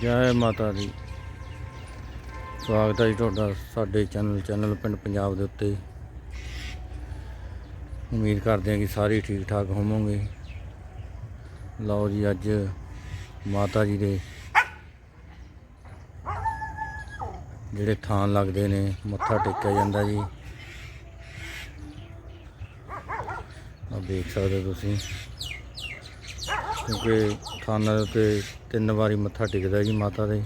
ਜੈ ਮਾਤਾ ਦੀ। ਸਵਾਗਤ ਹੈ ਜੀ ਤੁਹਾਡਾ ਸਾਡੇ ਚੈਨਲ ਚੈਨਲ ਪਿੰਡ ਪੰਜਾਬ ਦੇ ਉੱਤੇ। ਉਮੀਦ ਕਰਦੇ ਹਾਂ ਕਿ ਸਾਰੇ ਠੀਕ ਠਾਕ ਹੋਵੋਗੇ। ਲਓ ਜੀ, ਅੱਜ ਮਾਤਾ ਜੀ ਦੇ ਜਿਹੜੇ ਥਾਂ ਲੱਗਦੇ ਨੇ, ਮੱਥਾ ਟੇਕਿਆ ਜਾਂਦਾ ਜੀ। ਆ ਦੇਖ ਸਕਦੇ ਹੋ ਤੁਸੀਂ। ਕਿਉਂਕਿ ਥਾਨਾਂ ਦੇ ਉੱਤੇ ਤਿੰਨ ਵਾਰੀ ਮੱਥਾ ਟੇਕਦਾ ਜੀ ਮਾਤਾ ਦੇ।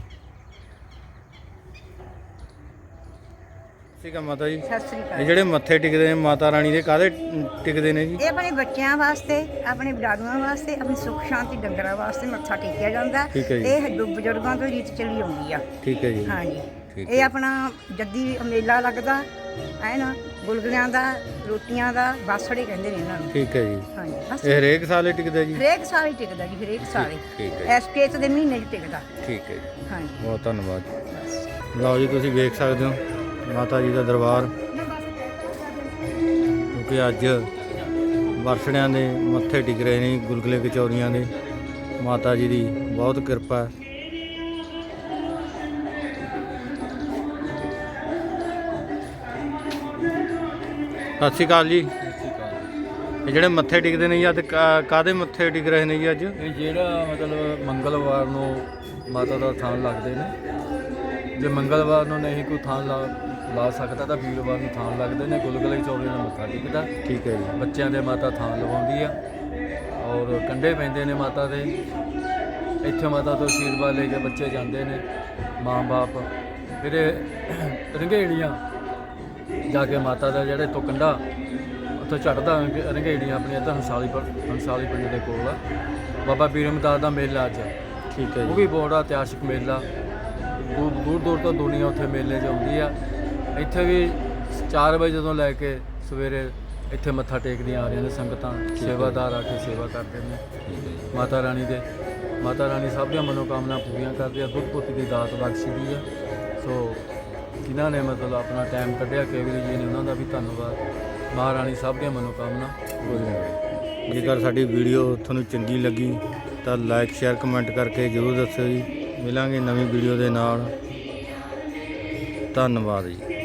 ਠੀਕ ਆ ਮਾਤਾ ਜੀ। ਸਤਿ ਸ੍ਰੀ ਇਹ ਅਕਾਲ ਜਿਹੜੇ ਮੱਥੇ ਟਿਕਦੇ ਨੇ ਮਾਤਾ ਰਾਣੀ ਦੇ ਕਾਹਦੇ ਟਿਕਦੇ ਨੇ ਜੀ? ਇਹ ਆਪਣੇ ਬੱਚਿਆਂ ਵਾਸਤੇ ਆਪਣੇ ਬਰਾਦੂਆਂ ਵਾਸਤੇ ਆਪਣੀ ਸੁੱਖ ਸ਼ਾਂਤੀ ਡੰਗਰਾਂ ਵਾਸਤੇ ਮੱਥਾ ਟੇਕਿਆ ਜਾਂਦਾ। ਠੀਕ ਹੈ ਜੀ। ਇਹ ਹਿੰਦੂ ਬਜ਼ੁਰਗਾਂ ਤੋਂ ਰੀਤ ਚੱਲੀ ਆਉਂਦੀ ਆ। ਠੀਕ ਹੈ ਜੀ। ਹਾਂਜੀ। ਠੀਕ ਇਹ ਆਪਣਾ ਜੱਦੀ ਮੇਲਾ ਲੱਗਦਾ ਹੈ ਨਾ ਗੁਲਗੁਲਿਆਂ ਦਾ ਰੋਟੀਆਂ ਦਾ ਬਾਸੜੇ ਕਹਿੰਦੇ ਨੇ ਇਹਨਾਂ ਨੂੰ। ਠੀਕ ਹੈ ਜੀ। ਹਾਂਜੀ ਬਸ। ਇਹ ਹਰੇਕ ਸਾਲ ਹੀ ਟਿਕਦਾ ਜੀ? ਹਰੇਕ ਸਾਲ ਹੀ ਟਿਕਦਾ ਜੀ ਹਰੇਕ ਸਾਲ ਹੀ। ਠੀਕ ਹੈ ਇਸ ਕੇਸ ਦੇ ਮਹੀਨੇ 'ਚ ਟਿਕਦਾ। ਠੀਕ ਹੈ ਜੀ। ਹਾਂਜੀ। ਬਹੁਤ ਧੰਨਵਾਦ ਬਸ ਲਓ ਜੀ ਤੁਸੀਂ ਵੇਖ ਸਕਦੇ ਹੋ ਮਾਤਾ ਜੀ ਦਾ ਦਰਬਾਰ। ਕਿਉਂਕਿ ਅੱਜ ਵਰਸੜਿਆਂ ਦੇ ਮੱਥੇ ਟਿਕ ਰਹੇ ਨੇ ਗੁਲਗੁਲੇ ਕਚੌਰੀਆਂ ਦੇ। ਮਾਤਾ ਜੀ ਦੀ ਬਹੁਤ ਕਿਰਪਾ ਹੈ। ਸਤਿ ਸ਼੍ਰੀ ਅਕਾਲ ਜੀ। ਇਹ ਜਿਹੜੇ ਮੱਥੇ ਟਿਕਦੇ ਨੇ ਜੀ ਅੱਜ ਕਾ- ਕਾਹਦੇ ਮੱਥੇ ਟਿਕ ਰਹੇ ਨੇ ਜੀ ਅੱਜ? ਇਹ ਜਿਹੜਾ ਮਤਲਬ ਮੰਗਲਵਾਰ ਨੂੰ ਮਾਤਾ ਦਾ ਥਾਨ ਲੱਗਦੇ ਨੇ। ਜੇ ਮੰਗਲਵਾਰ ਨੂੰ ਨਹੀਂ ਕੋਈ ਥਾਨ ਲਾ ਲਾ ਸਕਦਾ ਤਾਂ ਵੀਰਵਾਰ ਨੂੰ ਥਾਨ ਲੱਗਦੇ ਨੇ। ਗੁਲਗੁਲੇ ਚੌੜੇ ਨਾਲ ਮੱਥਾ ਟੇਕਦਾ। ਠੀਕ ਹੈ ਜੀ। ਬੱਚਿਆਂ ਦੇ ਮਾਤਾ ਥਾਨ ਲਵਾਉਂਦੀ ਆ। ਔਰ ਕੰਡੇ ਪੈਂਦੇ ਨੇ ਮਾਤਾ ਦੇ। ਇੱਥੇ ਮਾਤਾ ਤੋਂ ਆਸ਼ੀਰਵਾਦ ਲੈ ਕੇ ਬੱਚੇ ਜਾਂਦੇ ਨੇ। ਮਾਂ-ਬਾਪ ਜਿਹੜੇ ਰੰਗੇੜੀਆਂ ਜਾ ਕੇ ਮਾਤਾ ਦਾ ਜਿਹੜੇ ਤੋਂ ਕੰਡਾ ਉੱਥੇ ਚੜਦਾ ਰੰਗੇੜੀਆਂ ਆਪਣੀਆਂ ਤਾਂ ਹੰਸਾਲੀ ਪਰ ਹੰਸਾਲੀ ਪਿੰਡ ਦੇ ਕੋਲ ਆ। ਬਾਬਾ ਬੀਰਮਦਾਸ ਦਾ ਮੇਲਾ ਅੱਜ। ਠੀਕ ਹੈ ਉਹ ਵੀ ਬੜਾ ਇਤਿਹਾਸਿਕ ਮੇਲਾ। ਦੂਰ ਦੂਰ ਦੂਰ ਤੋਂ ਦੁਨੀਆ ਉੱਥੇ ਮੇਲੇ 'ਚ ਆਉਂਦੀ ਆ। ਇੱਥੇ ਵੀ 4 ਵਜੇ ਜਦੋਂ ਲੈ ਕੇ ਸਵੇਰੇ ਇੱਥੇ ਮੱਥਾ ਟੇਕਦੀਆਂ ਆ ਰਹੀਆਂ ਨੇ ਸੰਗਤਾਂ। ਸੇਵਾਦਾਰ ਆ ਕੇ ਸੇਵਾ ਕਰਦੇ ਨੇ। ਮਾਤਾ ਰਾਣੀ ਦੇ ਮਾਤਾ ਰਾਣੀ ਸਭ ਦੀਆਂ ਮਨੋਕਾਮਨਾ ਪੂਰੀਆਂ ਕਰਦੀ ਆ। ਦੁੱਧ ਪੁੱਤ ਦੀ ਦਾਤ ਬਖਸ਼ਦੀ ਆ। ਸੋ ਜਿਨ੍ਹਾਂ ਨੇ ਮਤਲਬ ਆਪਣਾ ਟਾਈਮ ਕੱਢਿਆ ਕੇਵਲ ਜੀ ਨੇ ਉਹਨਾਂ ਦਾ ਵੀ ਧੰਨਵਾਦ। ਮਹਾਰਾਣੀ ਸਭ ਦੀਆਂ ਮਨੋਕਾਮਨਾ। ਪੂਰੀਆਂ ਕਰੇ ਜੇਕਰ ਸਾਡੀ ਵੀਡੀਓ ਤੁਹਾਨੂੰ ਚੰਗੀ ਲੱਗੀ ਤਾਂ ਲਾਈਕ ਸ਼ੇਅਰ ਕਮੈਂਟ ਕਰਕੇ ਜਰੂਰ ਦੱਸਿਓ ਜੀ। ਮਿਲਾਂਗੇ ਨਵੀਂ ਵੀਡੀਓ ਦੇ ਨਾਲ। ਧੰਨਵਾਦ ਜੀ।